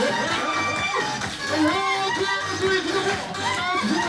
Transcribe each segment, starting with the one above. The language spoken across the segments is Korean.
투, 포. 하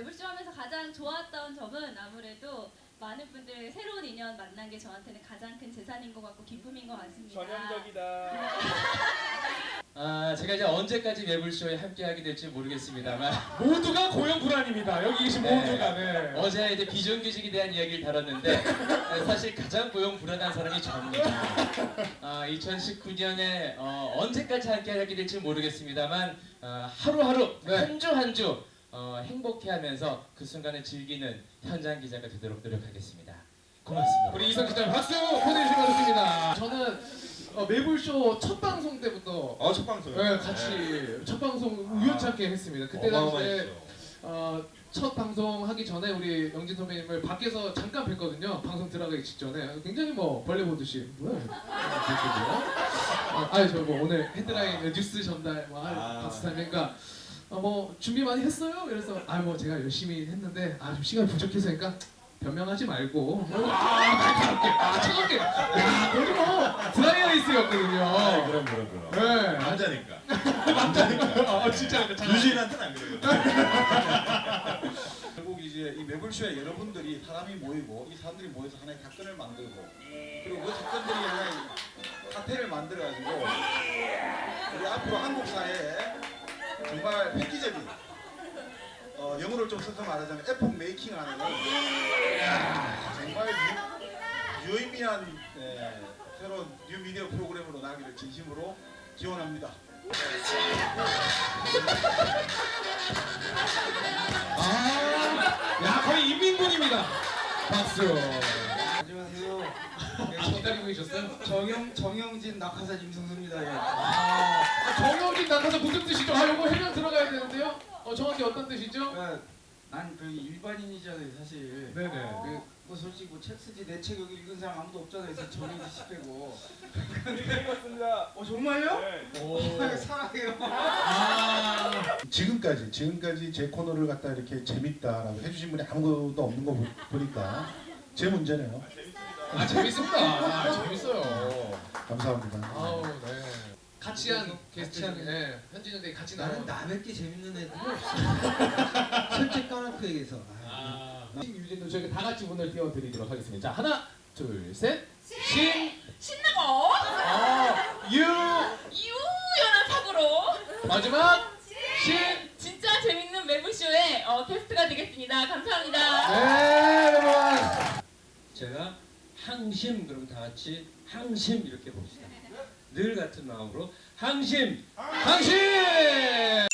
매불쇼 하면서 가장 좋았던 점은 아무래도 많은 분들 새로운 인연 만난 게 저한테는 가장 큰 재산인 것 같고 기쁨인 것 같습니다. 전형적이다. 아, 제가 이제 언제까지 매불쇼에 함께하게 될지 모르겠습니다만 모두가 고용 불안입니다. 여기 계신 네. 모두가 네. 어제 이제 비정규직에 대한 이야기를 다뤘는데 사실 가장 고용 불안한 사람이 저입니다. 아, 2019년에 어, 언제까지 함께하게 될지 모르겠습니다만 어, 하루하루 네. 한주 한 주 어, 행복해하면서 그 순간을 즐기는 현장 기자가 되도록 노력하겠습니다. 고맙습니다. 우리 이성 기자 박수 보내주시기 바랍니다. 저는 어, 매불쇼 첫 방송 때부터 어, 첫 방송. 네, 같이 첫 방송 우연찮게 했습니다. 그때 당시에 어마어마했죠. 어, 첫 방송 하기 전에 우리 영진 선배님을 밖에서 잠깐 뵀거든요. 방송 들어가기 직전에 굉장히 뭐 벌레 보듯이 뭐야? 아, 아니 저뭐 오늘 헤드라인 뉴스 전달 뭐 아. 박수 타니까 어, 뭐 준비 많이 했어요? 그래서 아 뭐 제가 열심히 했는데 아 좀 시간 이 부족해서니까 변명하지 말고 아 날카롭게 아 차갑게 야 거기 뭐 드라이아이스였거든요. 아, 그럼 그럼 그럼. 네. 남자니까. 남자니까. 아 진짜 유진한테는 안 그래요. 결국 이제 이 매불쇼에 여러분들이 사람이 모이고 이 사람들이 모여서 하나의 사건을 만들고 그리고 그 사건들이 하나의 사태를 만들어 가지고 우리 앞으로 한국 사회에 정말 획기적인 어, 영어를 좀 써서 말하자면 에폭 메이킹 하는 정말 유, 유의미한 예, 새로운 뉴미디어 프로그램으로 나기를 진심으로 기원합니다. 아, 야 거의 인민군입니다. 박수. 아, 기다리고 계셨어요? 정영 정영진 낙하산 임성수입니다. 예. 아, 정영진 낙하사 무슨 뜻이죠? 아, 요거 해명 들어가야 되는데요. 어, 정확히 어떤 뜻이죠? 난그 일반인이잖아요, 사실. 네네. 그, 뭐 솔직히 뭐책 쓰지 내 책 여기 읽은 사람 아무도 없잖아요. 그래서 정영진 씨 빼고. 읽었습니다. 어 정말요? 네. 오. 아, 사랑해요. 아, 지금까지 지금까지 제 코너를 갖다 이렇게 재밌다라고 해주신 분이 아무도 없는 거 보- 보니까 제 문제네요. 아 재밌습니다. 아, 재밌어요. 감사합니다. 아우, 네. 같이 한 게스트 중에 현진 형님 같이 나는 나온. 남의 게 재밌는 애들이 없어. 솔직히 까놓고 얘기해서. 아, 아, 유진도 저희가 다 같이 문을 띄워드리도록 하겠습니다. 자, 하나, 둘, 셋. 신, 신나고 아, 유, 유연한 사고로 마지막 신. 진짜 재밌는 매불쇼의 어, 게스트가 되겠습니다. 감사합니다. 네, 항심 그럼 다 같이 항심 이렇게 봅시다. 늘 같은 마음으로 항심 당신.